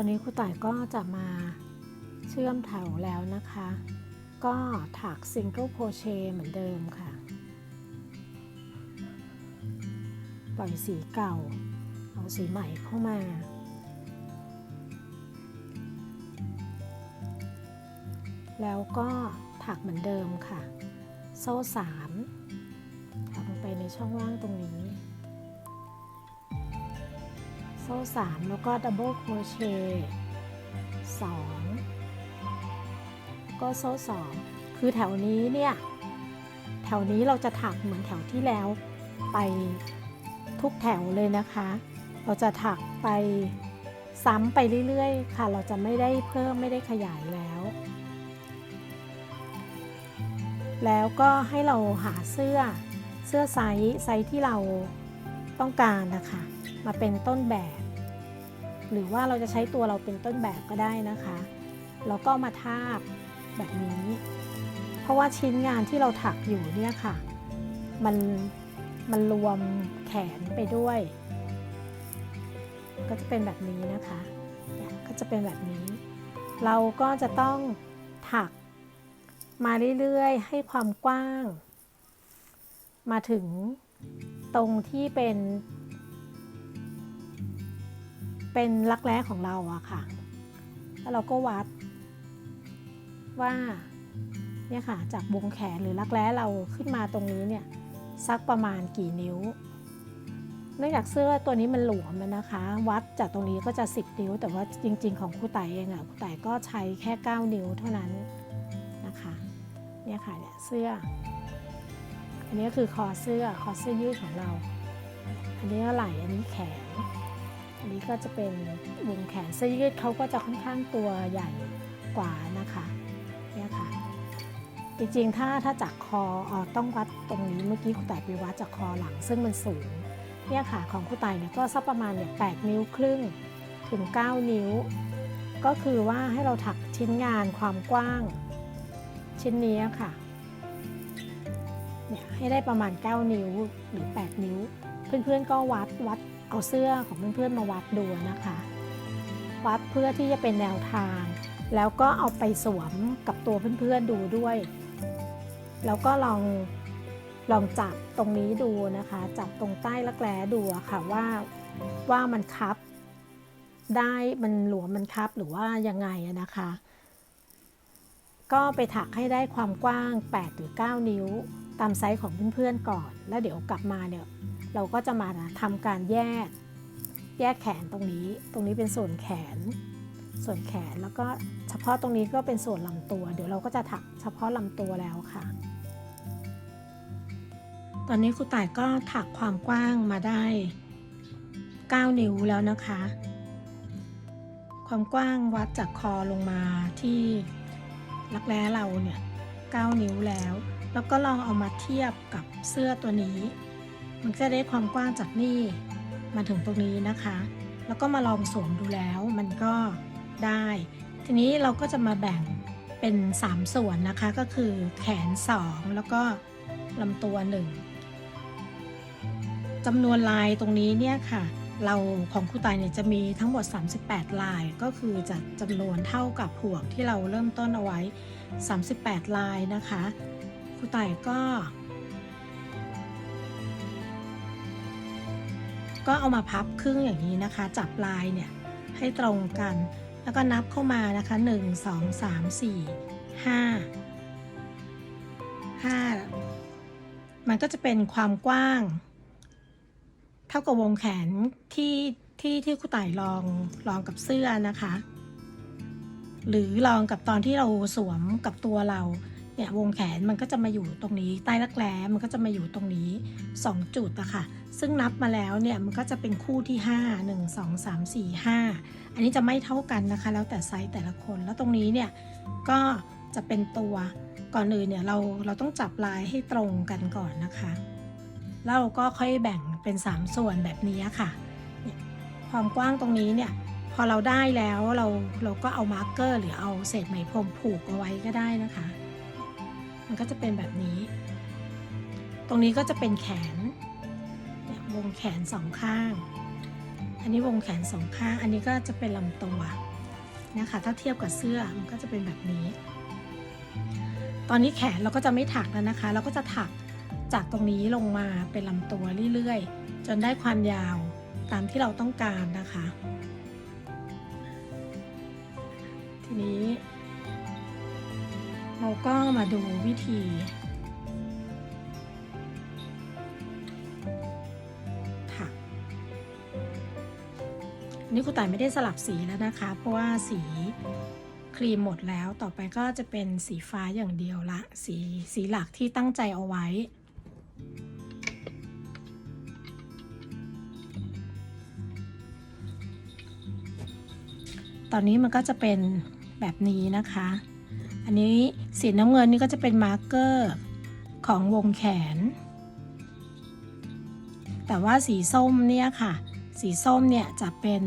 อนนี้ครูต่ายก็จะมาเชื่อมแถวแล้วนะคะ ก็ถักซิงเกิลโคเชเหมือนเดิมค่ะ ปล่อยสีเก่า เอาสีใหม่เข้ามาแล้วก็ถักเหมือนเดิมค่ะ โซ่สามถักลงไปในช่องว่างตรงนี้ โซ่สามแล้วก็ดับเบิลโครเชต์สองก็โซ่สองคือแถวนี้เนี่ย แถวนี้เราจะถักเหมือนแถวที่แล้วไปทุกแถวเลยนะคะ เราจะถักไปซ้ำไปเรื่อยๆ ค่ะ เราจะไม่ได้เพิ่มไม่ได้ขยายแล้ว แล้วก็ให้เราหาเสื้อเสื้อไซส์ไซส์ที่เราต้องการนะคะ มาเป็นต้นแบบ หรือว่าเราจะใช้ตัวเราเป็นต้นแบบก็ได้นะคะแล้วก็มาทาบแบบนี้ เพราะว่าชิ้นงานที่เราถักอยู่เนี่ยค่ะ มันมันรวมแขนไปด้วย ก็จะเป็นแบบนี้นะคะก็จะเป็นแบบนี้ เราก็จะต้องถักมาเรื่อยๆ ให้ความกว้าง มาถึงตรงที่เป็น เป็นรักแร้ของเราอะค่ะ แล้วเราก็วัดว่าเนี่ยค่ะจากวงแขนหรือรักแร้เราขึ้นมาตรงนี้เนี่ยสักประมาณกี่นิ้ว เนื่องจากเสื้อตัวนี้มันหลวมนะคะ วัดจากตรงนี้ก็จะ 10 นิ้ว แต่ว่าจริง ๆ ของครูไต่เองอะครูไต่ก็ใช้แค่ 9 นิ้วเท่านั้นนะคะเนี่ยค่ะเนี่ยเสื้อ อันนี้คือคอเสื้อคอเสื้อยืดของเรา อันนี้ก็ไหล่อันนี้แขน นี้ก็จะเป็นวงแขนเสื้อยืดเขาก็จะค่อนข้างตัวใหญ่กว่านะคะเนี่ยค่ะจริงๆ ถ้าถ้าจากคอออต้องวัดตรงนี้เมื่อกี้ครูไต่ไปวัดจากคอหลังซึ่งมันสูงเนี่ยค่ะของครูไต่เนี่ยก็สักประมาณเนี่ยแนิ้วครึ่งถึง 9 นิ้ว ก็คือว่าให้เราถักชิ้นงานความกว้าง ชิ้นนี้ค่ะเนี่ยให้ได้ประมาณ 9 นิ้วหรือ 8 นิ้ว เพื่อนๆก็วัดวัด เอาเสื้อของเพื่อนๆมาวัดดูนะคะ วัดเพื่อที่จะเป็นแนวทาง แล้วก็เอาไปสวมกับตัวเพื่อนๆดูด้วย แล้วก็ลองลองจับตรงนี้ดูนะคะ จับตรงใต้รักแร้ดูค่ะว่าว่ามันคับ ได้มันหลวมมันคับหรือว่ายังไงนะคะ ก็ไปถักให้ได้ความกว้าง 8 หรือ 9 นิ้ว ตามไซส์ของเพื่อนๆก่อน แล้วเดี๋ยวกลับมาเนี่ยเราก็จะมาทำการแยกแยกแขนตรงนี้ ตรงนี้เป็นส่วนแขน ส่วนแขนแล้วก็เฉพาะตรงนี้ก็เป็นส่วนลำตัว เดี๋ยวเราก็จะถักเฉพาะลำตัวแล้วค่ะ ตอนนี้ครูต่ายก็ถักความกว้างมาได้ 9 นิ้วแล้วนะคะ ความกว้างวัดจากคอลงมาที่รักแร้เราเนี่ย 9 นิ้วแล้ว แล้วก็ลองเอามาเทียบกับเสื้อตัวนี้ มันจะได้ความกว้างจากนี่มาถึงตรงนี้นะคะ แล้วก็มาลองสวมดูแล้วมันก็ได้ ทีนี้เราก็จะมาแบ่งเป็น 3 ส่วนนะคะก็คือแขน 2 แล้วก็ลำตัว 1จำนวนลายตรงนี้เนี่ยค่ะ เราของครูตายเนี่ยจะมีทั้งหมด 38 ลาย ก็คือจะจำนวนเท่ากับห่วงที่เราเริ่มต้นเอาไว้ 38 ลายนะคะ ครูต่ายก็ ก็เอามาพับครึ่งอย่างนี้นะคะ จับลายเนี่ยให้ตรงกัน แล้วก็นับเข้ามานะคะ 1 2 3 4 5 5 มันก็จะเป็นความกว้าง เท่ากับวงแขนที่ที่ที่ครูต่ายลองลองกับเสื้อนะคะ หรือลองกับตอนที่เราสวมกับตัวเรา เนี่ยวงแขนมันก็จะมาอยู่ตรงนี้ ใต้รักแร้มันก็จะมาอยู่ตรงนี้ 2 จุดอะค่ะ ซึ่งนับมาแล้วเนี่ยมันก็จะเป็นคู่ที่ 5 1 2 3 4 5 อันนี้จะไม่เท่ากันนะคะ แล้วแต่ไซส์แต่ละคน แล้วตรงนี้เนี่ยก็จะเป็นตัวก่อนอื่นเนี่ยเราเราต้องจับลายให้ตรงกันก่อนนะคะ แล้วเราก็ค่อยแบ่งเป็น 3 ส่วนแบบนี้ค่ะ ความกว้างตรงนี้เนี่ยพอเราได้แล้วเราเราก็เอามาร์กเกอร์ หรือเอาเศษไหมพรมผูกเอาไว้ก็ได้นะคะ มันก็จะเป็นแบบนี้ ตรงนี้ก็จะเป็นแขนเนี่ยวงแขนสองข้างอันอันนี้วงแขนสองข้าง อันนี้ก็จะเป็นลำตัวนะคะถ้าเทียบกับเสื้อมันก็จะเป็นแบบนี้ ตอนนี้แขนเราก็จะไม่ถักแล้วนะคะ เราก็จะถักจากตรงนี้ลงมาเป็นลำตัวเรื่อยๆ จนได้ความยาวตามที่เราต้องการนะคะ ทีนี้ เราก็มาดูวิธีถักนี่ครูต่ายไม่ได้สลับสีแล้วนะคะ เพราะว่าสีครีมหมดแล้วต่อไปก็จะเป็นสีฟ้าอย่างเดียวละสีสีหลักที่ตั้งใจเอาไว้ตอนนี้มันก็จะเป็นแบบนี้นะคะ อันนี้สีน้ำเงินนี่ก็จะเป็นมาร์กเกอร์ของวงแขน แต่ว่าสีส้มเนี่ยค่ะ สีส้มเนี่ยจะเป็น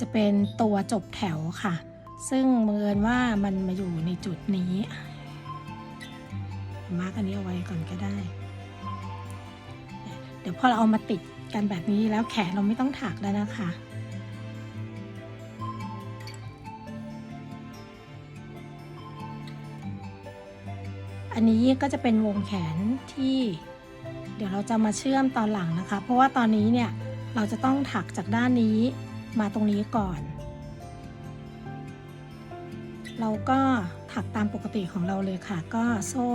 จะเป็นตัวจบแถวค่ะ ซึ่งบังเอิญว่ามันมาอยู่ในจุดนี้ มาร์กอันนี้เอาไว้ก่อนก็ได้ เดี๋ยวพอเราเอามาติดกันแบบนี้แล้วแขนเราไม่ต้องถักแล้วนะคะ อันนี้ก็จะเป็นวงแขนที่ เดี๋ยวเราจะมาเชื่อมตอนหลังนะคะ เพราะว่าตอนนี้เนี่ยเราจะต้องถักจากด้านนี้มาตรงนี้ก่อน เราก็ถักตามปกติของเราเลยค่ะ ก็โซ่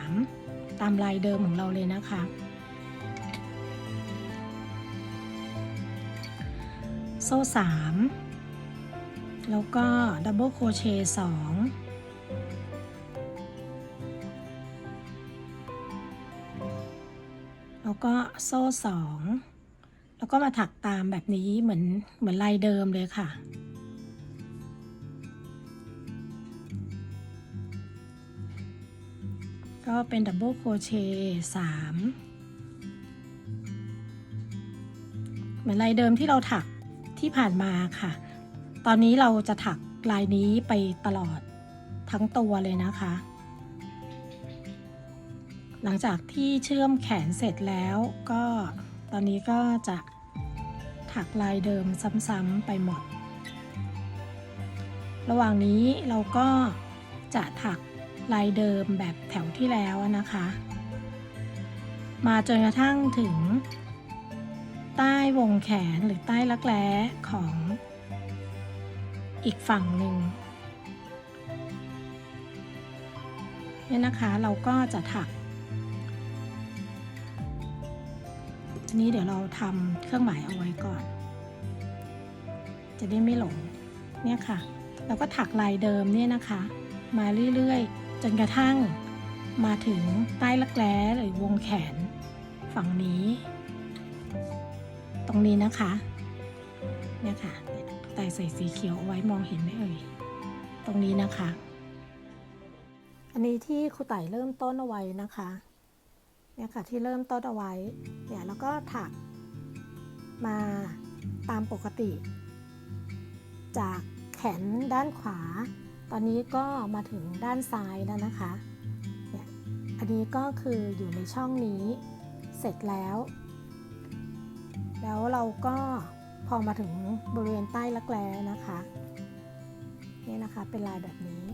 3 ตามลายเดิมของเราเลยนะคะ โซ่ 3 แล้วก็ดับเบิลโครเชต์2 แล้วก็โซ่สอง แล้วก็มาถักตามแบบนี้เหมือนเหมือนลายเดิมเลยค่ะ ก็เป็นดับเบิลโครเชต์สามเหมือนลายเดิมที่เราถักที่ผ่านมาค่ะ ตอนนี้เราจะถักลายนี้ไปตลอดทั้งตัวเลยนะคะ หลังจากที่เชื่อมแขนเสร็จแล้วก็ตอนนี้ก็จะถักลายเดิมซ้ำๆไปหมด ระหว่างนี้เราก็จะถักลายเดิมแบบแถวที่แล้วนะคะ มาจนกระทั่งถึง ใต้วงแขนหรือใต้รักแร้ของอีกฝั่งหนึ่งเนี่ยนะคะเราก็จะถัก นนี้เดี๋ยวเราทำเครื่องหมายเอาไว้ก่อน จะได้ไม่หลงเนี่ยค่ะ เราก็ถักลายเดิมเนี่ยนะคะ มาเรื่อยๆ จนกระทั่งมาถึงใต้รักแร้หรือวงแขน ฝั่งนี้ ตรงนี้นะคะเนี่ยค่ะแต่ใส่สีเขียวเอาไว้มองเห็นไหมเอ่ยตรงนี้นะคะ อันนี้ที่ครูไต่เริ่มต้นเอาไว้นะคะ เนี่ยค่ะที่เริ่มต้นเอาไว้เนี่ยแล้วก็ถักมาตามปกติ จากแขนด้านขวา ตอนนี้ก็มาถึงด้านซ้ายแล้วนะคะเนี่ยอันนี้ก็คืออยู่ในช่องนี้เสร็จแล้ว แล้วเราก็พอมาถึงบริเวณใต้รักแร้นะคะนี่นะคะเป็นลายแบบนี้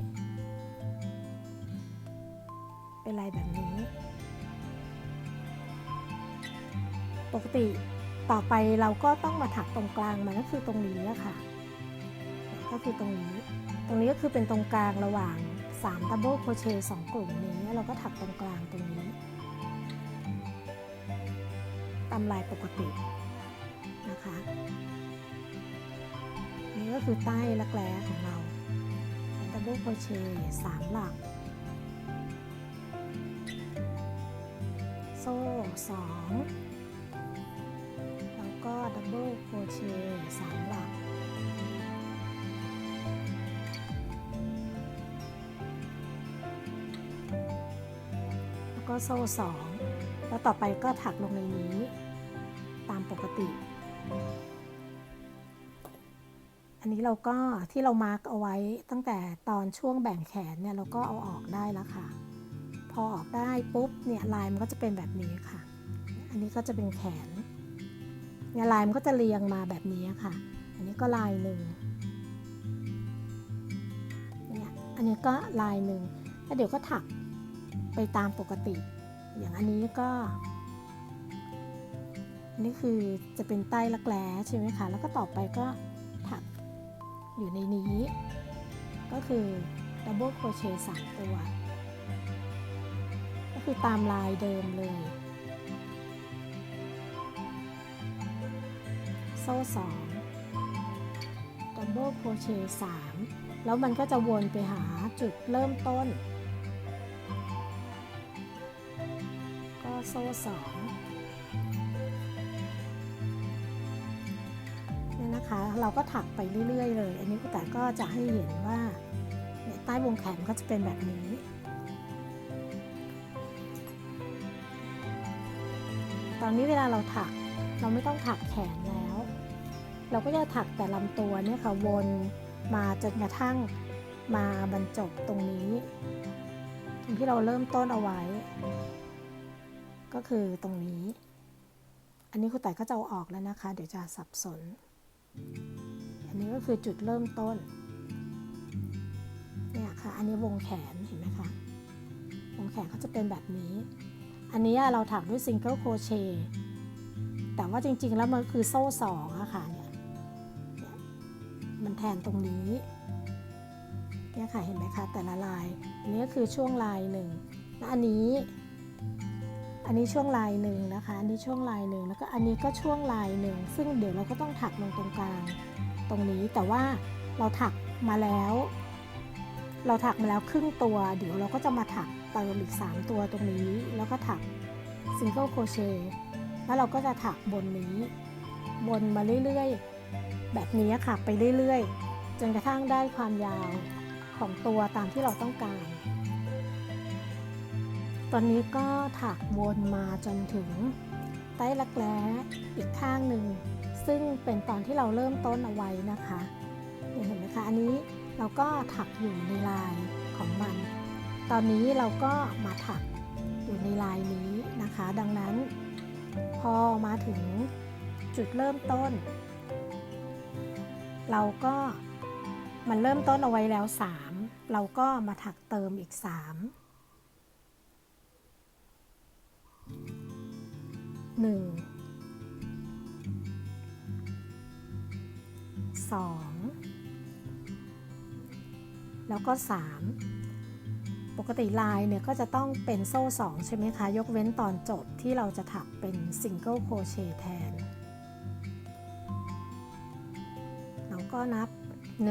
เป็นลายแบบนี้ ปกติต่อไปเราก็ต้องมาถักตรงกลางมันก็คือตรงนี้อะค่ะ ก็คือตรงนี้ ตรงนี้ก็คือเป็นตรงกลางระหว่าง3 double crochet 2กลุ่มนี้เราก็ถักตรงกลางตรงนี้ตามลายปกตินะคะนี่ก็คือใต้รักแร้ของเรา double crochet 3หลัก โซ่2แล้ว ก็ดับเบิลโคเชต์3หลัก แล้วก็โซ่2แล้วต่อไปก็ถักลงในนี้ ตามปกติ อันนี้เราก็ที่เรามาร์กเอาไว้ตั้งแต่ตอนช่วงแบ่งแขนเนี่ยเราก็เอาออกได้แล้วค่ะ พอออกได้ปุ๊บเนี่ยลายมันก็จะเป็นแบบนี้ค่ะ อันนี้ก็จะเป็นแขน เนี่ยลายมันก็จะเรียงมาแบบนี้ค่ะ อันนี้ก็ลายหนึ่งเนี่ยอันนี้ก็ลายหนึ่งแล้วเดี๋ยวก็ถักไปตามปกติ อย่างอันนี้ก็อันนี้คือจะเป็นใต้รักแร้ใช่ไหมคะ แล้วก็ต่อไปก็ถักอยู่ในนี้ ก็คือดับเบิลโครเชต์สามตัว ก็คือตามลายเดิมเลย ซ่สองดับเบิลโครเชต์สามแล้วมันก็จะวนไปหาจุดเริ่มต้น ก็โซ่สองเนี่ยนะคะ เราก็ถักไปเรื่อย ๆ เลย อันนี้แต่ก็จะให้เห็นว่าใต้วงแขนก็จะเป็นแบบนี้ตอนนี้เวลาเราถักเราไม่ต้องถักแขนแล้ว เราก็จะถักแต่ลำตัวเนี่ยค่ะวนมาจนกระทั่งมาบรรจบตรงนี้ตรงที่เราเริ่มต้นเอาไว้ ก็คือตรงนี้ อันนี้ครูแต่ก็จะเอาออกแล้วนะคะ เดี๋ยวจะสับสน อันนี้ก็คือจุดเริ่มต้นเนี่ยค่ะ อันนี้วงแขนเห็นไหมคะวงแขนเขาจะเป็นแบบนี้ อันนี้เราถักด้วยซิงเกิลโครเชต์แต่ว่าจริงๆแล้วมันคือโซ่สองอะค่ะเนี่ยเนี่ย มันแทนตรงนี้เนี่ยค่ะเห็นไหมคะแต่ละลาย อันนี้ก็คือช่วงลายหนึ่งและอันนี้ อันนี้ช่วงลายหนึ่งนะคะ อันนี้ช่วงลายหนึ่งแล้วก็อันนี้ก็ช่วงลายหนึ่งซึ่งเดี๋ยวเราก็ต้องถักลงตรงกลางตรงนี้แต่ว่าเราถักมาแล้ว เราถักมาแล้วครึ่งตัว เดี๋ยวเราก็จะมาถักเติมอีก 3 ตัวตรงนี้ แล้วก็ถักซิงเกิลโครเชต์แล้วเราก็จะถักบนนี้ บนมาเรื่อยๆ แบบนี้ค่ะไปเรื่อยๆ จนกระทั่งได้ความยาวของตัวตามที่เราต้องการ ตอนนี้ก็ถักวนมาจนถึงใต้รักแร้อีกข้างหนึ่ง ซึ่งเป็นตอนที่เราเริ่มต้นเอาไว้นะคะเห็นไหมคะอันนี้เราก็ถักอยู่ในลายของมัน ตอนนี้เราก็มาถักอยู่ในลายนี้นะคะ ดังนั้น พอมาถึงจุดเริ่มต้น เราก็มันเริ่มต้นเอาไว้แล้ว 3 เราก็มาถักเติมอีก3หนึ่งสองแล้วก็สามปกติลายเนี่ยก็จะต้องเป็นโซ่สองใช่ไหมคะ ยกเว้นตอนจบที่เราจะถักเป็นซิงเกิลโครเชต์แทน ก็นับ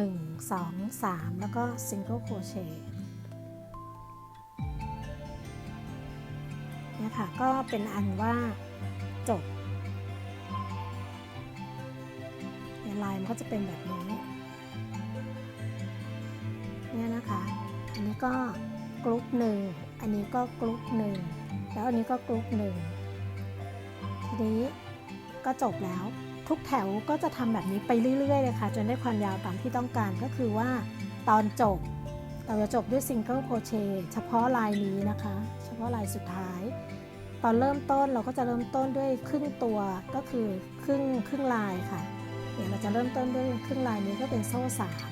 1 2 3 แล้วก็ซิงเกิลโครเชต์เนี่ยค่ะก็เป็นอันว่าจบลายมันก็จะเป็นแบบนี้เนี่ยนะคะ อันนี้ก็กรุ๊ปหนึ่ง อันนี้ก็กรุ๊ปหนึ่ง แล้วอันนี้ก็กรุ๊ปหนึ่ง ทีนี้ก็จบแล้ว ทุกแถวก็จะทำแบบนี้ไปเรื่อยๆเลยค่ะ จนได้ความยาวตามที่ต้องการก็คือว่าตอนจบเราจะจบด้วยซิงเกิลโครเชต์เฉพาะลายนี้นะคะ เฉพาะลายสุดท้าย ตอนเริ่มต้นเราก็จะเริ่มต้นด้วยครึ่งตัวก็คือครึ่งครึ่งลายค่ะเนี่ยเราจะเริ่มต้นด้วยครึ่งลายนี้ก็เป็นโซ่สาม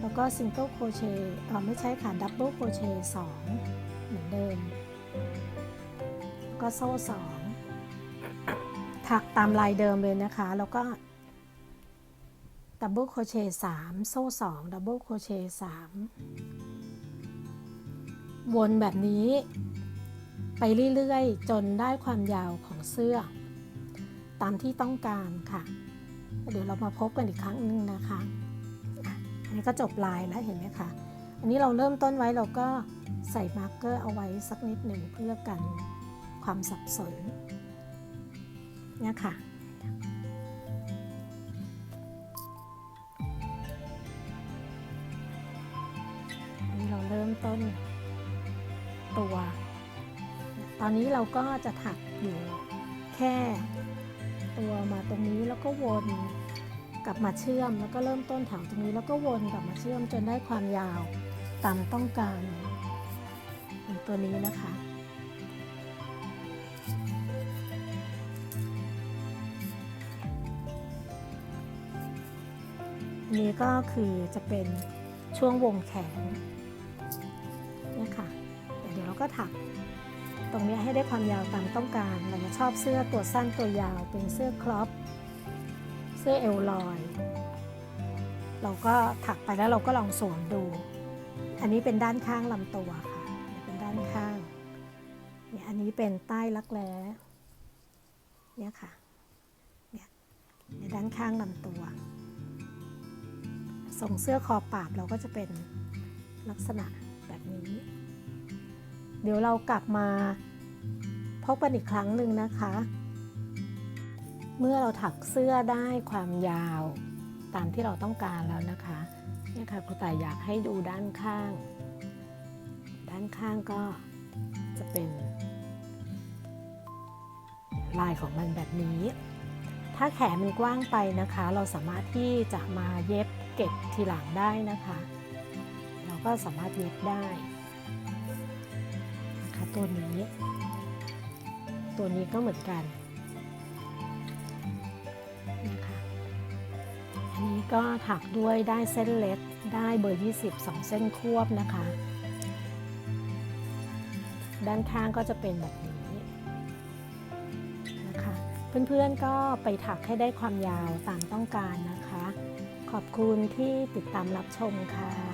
แล้วก็ซิงเกิลโครเชต์เออไม่ใช่ค่ะดับเบิลโครเชต์สองเหมือนเดิม ก็โซ่สอง ถักตามลายเดิมเลยนะคะ แล้วก็ดับเบิลโครเชต์สามโซ่สองดับเบิลโครเชต์สามวนแบบนี้ ไปเรื่อยๆ จนได้ความยาวของเสื้อ ตามที่ต้องการค่ะ เดี๋ยวเรามาพบกันอีกครั้งหนึ่งนะคะอะอันนี้ก็จบลายแล้วเห็นไหมคะ อันนี้เราเริ่มต้นไว้เราก็ใส่มาร์กเกอร์เอาไว้สักนิดหนึ่งเพื่อกันความสับสน เนี่ยค่ะนนี้เราเริ่มต้นตัว ตอนนี้เราก็จะถักอยู่แค่ตัวมาตรงนี้แล้วก็วนกลับมาเชื่อมแล้วก็เริ่มต้นแถวตรงนี้แล้วก็วนกลับมาเชื่อมจนได้ความยาวตามต้องการตัวนี้นะคะ นี้ก็คือจะเป็นช่วงวงแขนเนี่ยค่ะแต่เดี๋ยวเราก็ถักตรงนี้ให้ได้ความยาวตามต้องการเราจะชอบเสื้อตัวสั้นตัวยาวเป็นเสื้อครอปเสื้อเอลลอย เราก็ถักไปแล้วเราก็ลองสวมดู อันนี้เป็นด้านข้างลำตัวค่ะ เป็นด้านข้างเนี่ยอันนี้เป็นใต้รักแร้เนี่ยค่ะเนี่ยในด้านข้างลำตัว ทรงเสื้อคอปาดเราก็จะเป็นลักษณะแบบนี้ เดี๋ยวเรากลับมาพบกันอีกครั้งหนึ่งนะคะ เมื่อเราถักเสื้อได้ความยาวตามที่เราต้องการแล้วนะคะเนี่ยค่ะครูต่ายอยากให้ดูด้านข้าง ด้านข้างก็จะเป็นลายของมันแบบนี้ ถ้าแขนมันกว้างไปนะคะ เราสามารถที่จะมาเย็บ เก็บทีหลังได้นะคะ เราก็สามารถเย็บได้นะคะตัวนี้ ตัวนี้ก็เหมือนกันนะคะอันนี้ก็ถักด้วยได้เส้นเล็กได้เบอร์ 20 2 เส้นควบนะคะ ด้านข้างก็จะเป็นแบบนี้นะคะ เพื่อนๆก็ไปถักให้ได้ความยาวตามต้องการนะคะ ขอบคุณที่ติดตามรับชมค่ะ